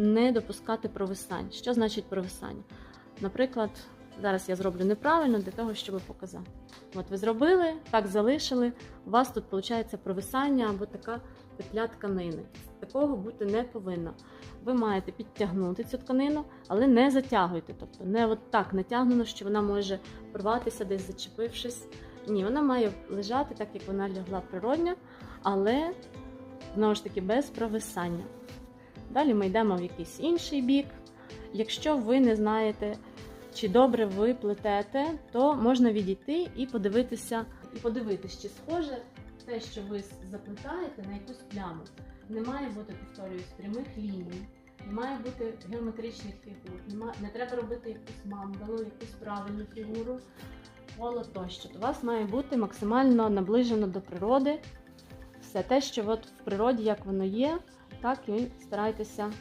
не допускати провисань. Що значить провисання? Наприклад, зараз я зроблю неправильно для того, щоб показати. От ви зробили, так залишили. У вас тут виходить провисання або така петля тканини. Такого бути не повинно. Ви маєте підтягнути цю тканину, але не затягуйте. Тобто не от так натягнено, що вона може порватися, десь зачепившись. Ні, вона має лежати так, як вона лягла природня, але знову ж таки без провисання. Далі ми йдемо в якийсь інший бік. Якщо ви не знаєте, чи добре ви плетете, то можна відійти і подивитися, і подивитися, чи схоже те, що ви заплетаєте на якусь пляму. Не має бути, повторююсь, прямих ліній, не має бути геометричних фігур, не, ма- не треба робити якусь мандалу, якусь правильну фігуру, коло тощо. То у вас має бути максимально наближено до природи. Все те, що от в природі, як воно є, так і старайтеся